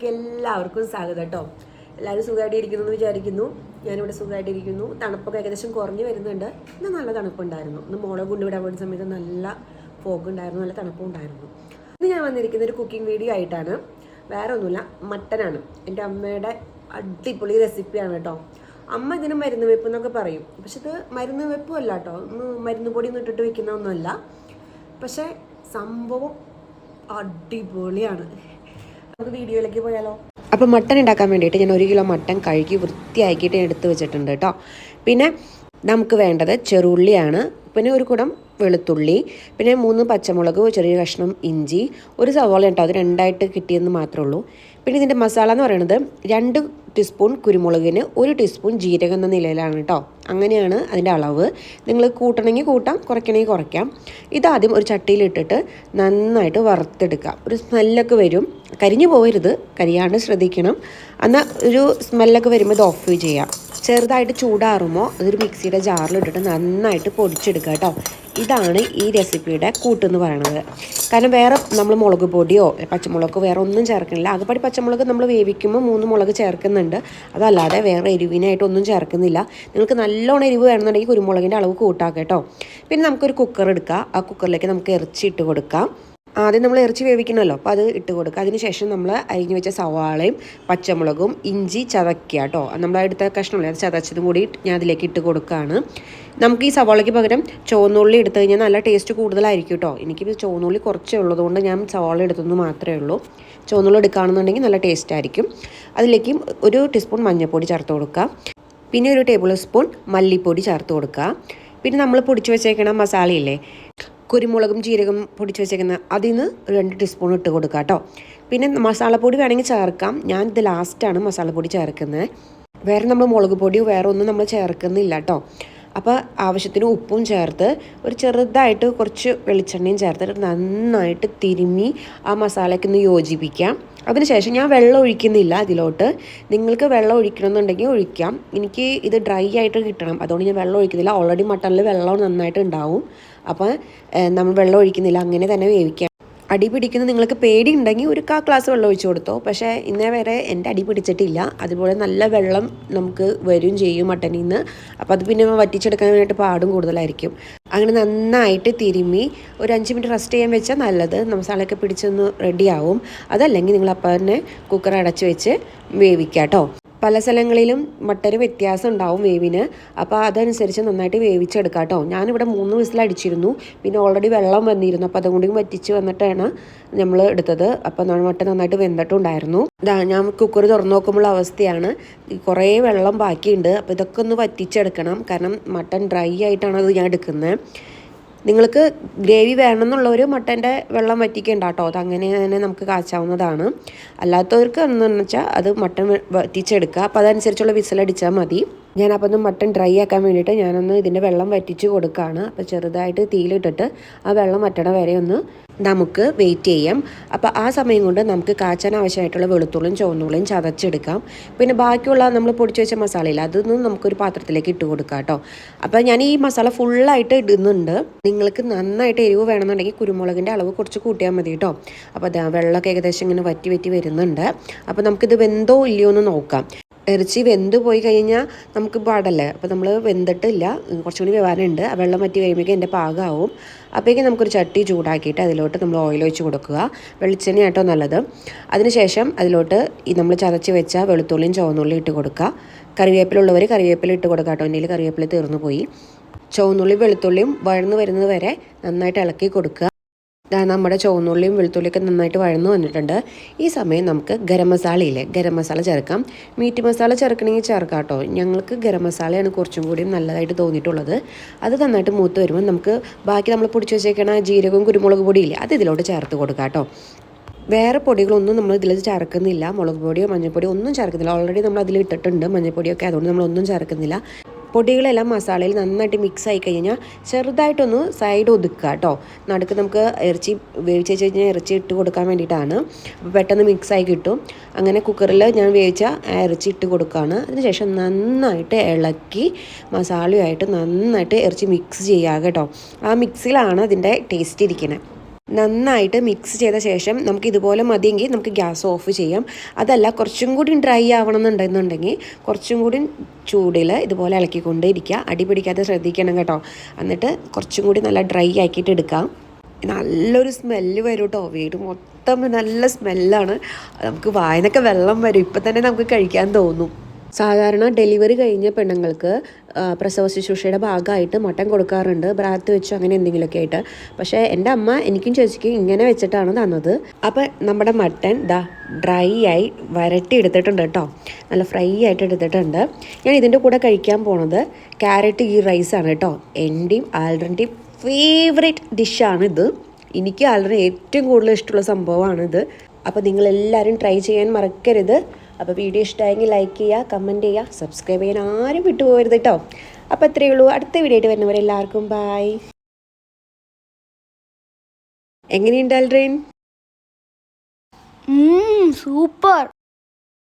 വ്ളോഗ്സിലേക്ക് എല്ലാവർക്കും സ്വാഗതം കേട്ടോ. എല്ലാവരും സുഖമായിട്ട് ഇരിക്കുന്നു എന്ന് വിചാരിക്കുന്നു. ഞാനിവിടെ സുഖമായിട്ട് ഇരിക്കുന്നു. തണുപ്പൊക്കെ ഏകദേശം കുറഞ്ഞു വരുന്നുണ്ട്. ഇന്ന് നല്ല തണുപ്പുണ്ടായിരുന്നു. ഇന്ന് മോളെ കൊണ്ടുവിടാൻ വേണ്ട സമയത്ത് നല്ല ഫോഗ് ഉണ്ടായിരുന്നു നല്ല തണുപ്പും ഉണ്ടായിരുന്നു. ഇന്ന് ഞാൻ വന്നിരിക്കുന്ന ഒരു കുക്കിംഗ് വീഡിയോ ആയിട്ടാണ്. വേറെ ഒന്നുമില്ല മട്ടനാണ് എന്റെ അമ്മയുടെ അടിപൊളി റെസിപ്പിയാണ് കേട്ടോ. അമ്മ ഇതിന് മരുന്ന് വെപ്പ് എന്നൊക്കെ പറയും. പക്ഷെ ഇത് മരുന്ന് വെപ്പും അല്ല കേട്ടോ. ഒന്ന് മരുന്ന് പൊടി ഒന്നും ഇട്ടിട്ട് വെക്കുന്ന ഒന്നുമല്ല. പക്ഷെ സംഭവം അടിപൊളിയാണ്. നമുക്ക് വീഡിയോയിലേക്ക് പോയാലോ? അപ്പോൾ മട്ടൻ ഉണ്ടാക്കാൻ വേണ്ടിയിട്ട് ഞാൻ ഒരു കിലോ മട്ടൻ കഴുകി വൃത്തിയാക്കിയിട്ട് എടുത്തു വെച്ചിട്ടുണ്ട് കേട്ടോ. പിന്നെ നമുക്ക് വേണ്ടത് ചെറുള്ളിയാണ്. പിന്നെ ഒരു കുടം വെളുത്തുള്ളി പിന്നെ മൂന്ന് പച്ചമുളക് ചെറിയ കഷ്ണം ഇഞ്ചി ഒരു സവാള കേട്ടോ അത് രണ്ടായിട്ട് കിട്ടിയെന്ന് മാത്രമേ ഉള്ളൂ. പിന്നെ ഇതിന്റെ മസാല എന്ന് പറയുന്നത് രണ്ട് ടീസ്പൂൺ കുരുമുളകിന് ഒരു ടീസ്പൂൺ ജീരകം എന്ന നിലയിലാണ് കേട്ടോ. അങ്ങനെയാണ് അതിന്റെ അളവ്. നിങ്ങൾ കൂട്ടണമെങ്കിൽ കൂട്ടാം കുറയ്ക്കണമെങ്കിൽ കുറയ്ക്കാം. ഇതാദ്യം ഒരു ചട്ടിയിലിട്ടിട്ട് നന്നായിട്ട് വറുത്തെടുക്കുക ഒരു സ്മെല്ലൊക്കെ വരും. കരിഞ്ഞു പോകരുത് കരിയാണ്ട് ശ്രദ്ധിക്കണം. എന്നാൽ ഒരു സ്മെല്ലൊക്കെ വരുമ്പോൾ ഇത് ഓഫ് ചെയ്യാം ചെറുതായിട്ട് ചൂടാറുമ്പോൾ അതൊരു മിക്സിയുടെ ജാറിലിട്ടിട്ട് നന്നായിട്ട് പൊടിച്ചെടുക്കുക കേട്ടോ. ഇതാണ് ഈ റെസിപ്പിയുടെ കൂട്ടെന്ന് പറയുന്നത് കാരണം വേറെ നമ്മൾ മുളക് പൊടിയോ പച്ചമുളക് വേറെ ഒന്നും ചേർക്കുന്നില്ല. ആകെപ്പാടി പച്ചമുളക് നമ്മൾ വേവിക്കുമ്പോൾ മൂന്ന് മുളക് ചേർക്കുന്നുണ്ട്. അതല്ലാതെ വേറെ എരിവിനായിട്ട് ഒന്നും ചേർക്കുന്നില്ല. നിങ്ങൾക്ക് നല്ലോണം എരിവ് വേണമെന്നുണ്ടെങ്കിൽ കുരുമുളകിന്റെ അളവ് കൂട്ടാക്കാം കേട്ടോ. പിന്നെ നമുക്കൊരു കുക്കർ എടുക്കാം. ആ കുക്കറിലേക്ക് നമുക്ക് ഇറച്ചി ഇട്ട് കൊടുക്കാം. ആദ്യം നമ്മൾ ഇറച്ചി വേവിക്കണമല്ലോ. അപ്പോൾ അത് ഇട്ട് കൊടുക്കുക. അതിന് ശേഷം നമ്മൾ അരിഞ്ഞു വെച്ച സവാളയും പച്ചമുളകും ഇഞ്ചി ചതക്കുക കേട്ടോ. നമ്മൾ എടുത്ത കഷ്ണമല്ലേ? അത് ചതച്ചതും കൂടി ഞാൻ അതിലേക്ക് ഇട്ട് കൊടുക്കുകയാണ്. നമുക്ക് ഈ സവാളയ്ക്ക് പകരം ചുവന്നുള്ളി എടുത്തു കഴിഞ്ഞാൽ നല്ല ടേസ്റ്റ് കൂടുതലായിരിക്കും കേട്ടോ. എനിക്ക് ചുവന്നുള്ളി കുറച്ചേ ഉള്ളതുകൊണ്ട് ഞാൻ സവാള എടുത്തെന്ന് മാത്രമേ ഉള്ളൂ. ചുവന്നുള്ളി എടുക്കുകയാണെന്നുണ്ടെങ്കിൽ നല്ല ടേസ്റ്റ് ആയിരിക്കും. അതിലേക്ക് ഒരു ടീസ്പൂൺ മഞ്ഞൾപ്പൊടി ചേർത്ത് കൊടുക്കുക. പിന്നെ ഒരു ടേബിൾ സ്പൂൺ മല്ലിപ്പൊടി ചേർത്ത് കൊടുക്കുക. പിന്നെ നമ്മൾ പൊടിച്ചു വെച്ചേക്കണ മസാലയില്ലേ? കുരുമുളകും ജീരകം പൊടിച്ച് വെച്ചേക്കുന്ന അതിൽ നിന്ന് രണ്ട് ടീസ്പൂൺ ഇട്ട് കൊടുക്കുക കേട്ടോ പിന്നെ മസാലപ്പൊടി വേണമെങ്കിൽ ചേർക്കാം. ഞാൻ ഇത് ലാസ്റ്റാണ് മസാലപ്പൊടി ചേർക്കുന്നത്. വേറെ നമ്മൾ മുളക് പൊടിയോ വേറെ ഒന്നും നമ്മൾ ചേർക്കുന്നില്ല കേട്ടോ അപ്പോൾ ആവശ്യത്തിന് ഉപ്പും ചേർത്ത് ഒരു ചെറുതായിട്ട് കുറച്ച് വെളിച്ചെണ്ണയും ചേർത്തിട്ട് നന്നായിട്ട് തിരുമ്മി ആ മസാലയ്ക്ക് ഒന്ന് യോജിപ്പിക്കാം. അതിനുശേഷം ഞാൻ വെള്ളം ഒഴിക്കുന്നില്ല അതിലോട്ട്. നിങ്ങൾക്ക് വെള്ളം ഒഴിക്കണമെന്നുണ്ടെങ്കിൽ ഒഴിക്കാം. എനിക്ക് ഇത് ഡ്രൈ ആയിട്ട് കിട്ടണം. അതുകൊണ്ട് ഞാൻ വെള്ളം ഒഴിക്കുന്നില്ല. ഓൾറെഡി മട്ടണിൽ വെള്ളം നന്നായിട്ട് ഉണ്ടാവും. അപ്പോൾ നമ്മൾ വെള്ളം ഒഴിക്കുന്നില്ല. അങ്ങനെ തന്നെ വേവിക്കാം. അടി പിടിക്കുന്ന നിങ്ങൾക്ക് പേടി ഉണ്ടെങ്കിൽ ഒരു കാ ഗ്ലാസ് വെള്ളം ഒഴിച്ചു കൊടുത്തോ. പക്ഷേ ഇന്നേ വരെ എന്റെ അടി പിടിച്ചിട്ടില്ല. അതുപോലെ നല്ല വെള്ളം നമുക്ക് വരും ചെയ്യും മട്ടനിൽ നിന്ന്. അപ്പോൾ അത് പിന്നെ വറ്റിച്ചെടുക്കാൻ വേണ്ടിയിട്ട് പാടും കൂടുതലായിരിക്കും. അങ്ങനെ നന്നായിട്ട് തിരുമ്മി ഒരു അഞ്ച് മിനിറ്റ് റെസ്റ്റ് ചെയ്യാൻ വെച്ചാൽ നല്ലത്. മസാലയൊക്കെ പിടിച്ചൊന്ന് റെഡിയാവും അതല്ലെങ്കിൽ നിങ്ങൾ അപ്പം തന്നെ കുക്കർ അടച്ച് വെച്ച് വേവിക്കാം കേട്ടോ പല സ്ഥലങ്ങളിലും മട്ടന് വ്യത്യാസം ഉണ്ടാവും വേവിന്. അപ്പോൾ അതനുസരിച്ച് നന്നായിട്ട് വേവിച്ചെടുക്കാം കേട്ടോ ഞാനിവിടെ മൂന്ന് വിസിലടിച്ചിരുന്നു പിന്നെ ഓൾറെഡി വെള്ളം വന്നിരുന്നു. അപ്പോൾ അതും കൂടി വറ്റിച്ച് വന്നിട്ടാണ് നമ്മൾ എടുത്തത്. അപ്പോൾ മട്ടൻ നന്നായിട്ട് വെന്തിട്ടുണ്ടായിരുന്നു. ഇതാ ഞാൻ കുക്കർ തുറന്നു നോക്കുമ്പോൾ അവസ്ഥയാണ്. കുറേ വെള്ളം ബാക്കിയുണ്ട്. അപ്പോൾ ഇതൊക്കെ ഒന്ന് വറ്റിച്ചെടുക്കണം. കാരണം മട്ടൻ ഡ്രൈ ആയിട്ടാണ് അത് ഞാൻ എടുക്കുന്നത് നിങ്ങൾക്ക് ഗ്രേവി വേണമെന്നുള്ളവർ മട്ടന്റെ വെള്ളം വറ്റിക്കേണ്ട കേട്ടോ അത് അങ്ങനെ തന്നെ നമുക്ക് കാച്ചാവുന്നതാണ്. അല്ലാത്തവർക്ക് എന്ന് വെച്ചാൽ അത് മട്ടൻ വറ്റിച്ചെടുക്കുക. അപ്പോൾ അതനുസരിച്ചുള്ള വിസിലടിച്ചാൽ മതി. ഞാൻ അപ്പോൾ ഒന്ന് മട്ടൺ ഡ്രൈ ആക്കാൻ വേണ്ടിയിട്ട് ഞാനൊന്ന് ഇതിന്റെ വെള്ളം വറ്റിച്ച് കൊടുക്കുകയാണ്. അപ്പോൾ ചെറുതായിട്ട് തീയിലിട്ടിട്ട് ആ വെള്ളം വറ്റണ വരെ ഒന്ന് നമുക്ക് വെയിറ്റ് ചെയ്യാം. അപ്പോൾ ആ സമയം കൊണ്ട് നമുക്ക് കാച്ചാൻ ആവശ്യമായിട്ടുള്ള വെളുത്തുള്ളിയും ചുവന്നുള്ളിയും ചതച്ചെടുക്കാം. പിന്നെ ബാക്കിയുള്ള നമ്മൾ പൊടിച്ച് വെച്ച മസാലയില്ല അതൊന്നും നമുക്കൊരു പാത്രത്തിലേക്ക് ഇട്ട് കൊടുക്കാം കേട്ടോ. അപ്പോൾ ഞാൻ ഈ മസാല ഫുള്ളായിട്ട് ഇടുന്നുണ്ട്. നിങ്ങൾക്ക് നന്നായിട്ട് എരിവ് വേണമെന്നുണ്ടെങ്കിൽ കുരുമുളകിന്റെ അളവ് കുറച്ച് കൂട്ടിയാൽ മതി കേട്ടോ. അപ്പോൾ അതാ വെള്ളമൊക്കെ ഏകദേശം ഇങ്ങനെ വറ്റി വറ്റി വരുന്നുണ്ട്. അപ്പോൾ നമുക്കിത് വെന്തോ ഇല്ലയോ എന്ന് നോക്കാം. ഇറച്ചി വെന്ത് പോയി കഴിഞ്ഞാൽ നമുക്ക് പാടല്ലേ? അപ്പോൾ നമ്മൾ വെന്തിട്ടില്ല. കുറച്ചും കൂടി വ്യവഹാരമുണ്ട് ആ വെള്ളം വറ്റി കഴിയുമ്പോഴേക്കും എന്റെ പാകമാവും അപ്പോഴേക്കും നമുക്കൊരു ചട്ടി ചൂടാക്കിയിട്ട് അതിലോട്ട് നമ്മൾ ഓയിൽ ഒഴിച്ച് കൊടുക്കുക. വെളിച്ചെണ്ണ ആട്ടോ നല്ലത്. അതിനുശേഷം അതിലോട്ട് ഈ നമ്മൾ ചതച്ച് വെച്ച വെളുത്തുള്ളിയും ചുവന്നുള്ളിയും ഇട്ട് കൊടുക്കുക. കറിവേപ്പിലുള്ളവർ കറിവേപ്പില ഇട്ട് കൊടുക്കുക കേട്ടോ. എന്റെ കറിവേപ്പില തീർന്നു പോയി. ചുവന്നുള്ളി വെളുത്തുള്ളിയും വഴന്ന് വരുന്നത് വരെ നന്നായിട്ട് ഇളക്കി കൊടുക്കുക. നമ്മുടെ ചുവന്നുള്ളിയും വെളുത്തുള്ളിയൊക്കെ നന്നായിട്ട് വഴന്നു വന്നിട്ടുണ്ട്. ഈ സമയം നമുക്ക് ഗരം മസാലയില്ലേ? ഗരം മസാല ചേർക്കാം. മീറ്റ് മസാല ചേർക്കണമെങ്കിൽ ചേർക്കാം കേട്ടോ ഞങ്ങൾക്ക് ഗരം മസാലയാണ് കുറച്ചും കൂടി നല്ലതായിട്ട് തോന്നിയിട്ടുള്ളത്. അത് നന്നായിട്ട് മൂത്ത് വരുമ്പോൾ നമുക്ക് ബാക്കി നമ്മൾ പൊടിച്ച് വെച്ചേക്കണ ജീരകവും കുരുമുളക് പൊടിയില്ലേ അത് ഇതിലോട്ട് ചേർത്ത് കൊടുക്കാം കേട്ടോ. വേറെ പൊടികളൊന്നും നമ്മൾ ഇതിൽ ചേർക്കുന്നില്ല. മുളക് പൊടിയോ മഞ്ഞൾപ്പൊടിയോ ഒന്നും ചേർക്കുന്നില്ല. ഓൾറെഡി നമ്മൾ അതിൽ ഇട്ടിട്ടുണ്ട് മഞ്ഞൾപ്പൊടിയൊക്കെ. അതുകൊണ്ട് നമ്മളൊന്നും ചേർക്കുന്നില്ല. പൊടികളെല്ലാം മസാലയിൽ നന്നായിട്ട് മിക്സ് ആയി കഴിഞ്ഞാൽ ചെറുതായിട്ടൊന്ന് സൈഡ് ഒതുക്കുക കേട്ടോ നടുക്ക് നമുക്ക് ഇറച്ചി വേവിച്ച് വെച്ച് കഴിഞ്ഞാൽ ഇറച്ചി ഇട്ട് കൊടുക്കാൻ വേണ്ടിയിട്ടാണ്. അപ്പോൾ പെട്ടെന്ന് മിക്സ് ആയി കിട്ടും. അങ്ങനെ കുക്കറിൽ ഞാൻ വേവിച്ച ഇറച്ചി ഇട്ട് കൊടുക്കുകയാണ് അതിനുശേഷം നന്നായിട്ട് ഇളക്കി മസാലയുമായിട്ട് നന്നായിട്ട് ഇറച്ചി മിക്സ് ചെയ്യുക കേട്ടോ. ആ മിക്സിലാണ് അതിന്റെ ടേസ്റ്റ് ഇരിക്കുന്നത് നന്നായിട്ട് മിക്സ് ചെയ്ത ശേഷം നമുക്ക് ഇതുപോലെ മതിയെങ്കിൽ നമുക്ക് ഗ്യാസ് ഓഫ് ചെയ്യാം. അതല്ല കുറച്ചും കൂടി ഡ്രൈ ആവണം എന്നുണ്ടെന്നുണ്ടെങ്കിൽ കുറച്ചും കൂടി ചൂടിൽ ഇതുപോലെ ഇളക്കിക്കൊണ്ടേ ഇരിക്കുക അടി പിടിക്കാതെ ശ്രദ്ധിക്കണം കേട്ടോ. എന്നിട്ട് കുറച്ചും കൂടി നല്ല ഡ്രൈ ആക്കിയിട്ട് എടുക്കാം. നല്ലൊരു സ്മെല്ല് വരും കേട്ടോ. വീട് മൊത്തം നല്ല സ്മെല്ലാണ് നമുക്ക് വായനൊക്കെ വെള്ളം വരും. ഇപ്പം തന്നെ നമുക്ക് കഴിക്കാൻ തോന്നും. സാധാരണ ഡെലിവറി കഴിഞ്ഞ പെണ്ണുങ്ങൾക്ക് പ്രസവ ശുശ്രൂഷയുടെ ഭാഗമായിട്ട് മട്ടൻ കൊടുക്കാറുണ്ട്. ബ്രാത്ത് വെച്ചോ അങ്ങനെ എന്തെങ്കിലുമൊക്കെ ആയിട്ട്. പക്ഷേ എന്റെ അമ്മ എനിക്കും ചേച്ചിക്കും ഇങ്ങനെ വെച്ചിട്ടാണ് തന്നത്. അപ്പം നമ്മുടെ മട്ടൻ ദാ ഡ്രൈ ആയി വരട്ടി എടുത്തിട്ടുണ്ട് കേട്ടോ. നല്ല ഫ്രൈ ആയിട്ട് എടുത്തിട്ടുണ്ട്. ഞാൻ ഇതിന്റെ കൂടെ കഴിക്കാൻ പോണത് ക്യാരറ്റ് ഈ റൈസാണ് കേട്ടോ. എന്റെയും ആൽഡറിന്റെയും ഫേവറേറ്റ് ഡിഷാണിത് എനിക്ക് ആൽഡറിന് ഏറ്റവും കൂടുതൽ ഇഷ്ടമുള്ള സംഭവമാണിത് അപ്പോൾ നിങ്ങളെല്ലാവരും ട്രൈ ചെയ്യാൻ മറക്കരുത്. അപ്പോൾ വീഡിയോ ഇഷ്ടമായെങ്കിൽ ലൈക്ക് ചെയ്യുക കമന്റ് ചെയ്യുക സബ്സ്ക്രൈബ് ചെയ്യാൻ ആരും വിട്ടുപോകരുത് കേട്ടോ അപ്പോൾ അത്രയേ ഉള്ളൂ. അടുത്ത വീഡിയോ ആയിട്ട് വരുന്നവരെല്ലാവർക്കും ബായ് എങ്ങനെയുണ്ട് ആൽഡ്രീൻ സൂപ്പർ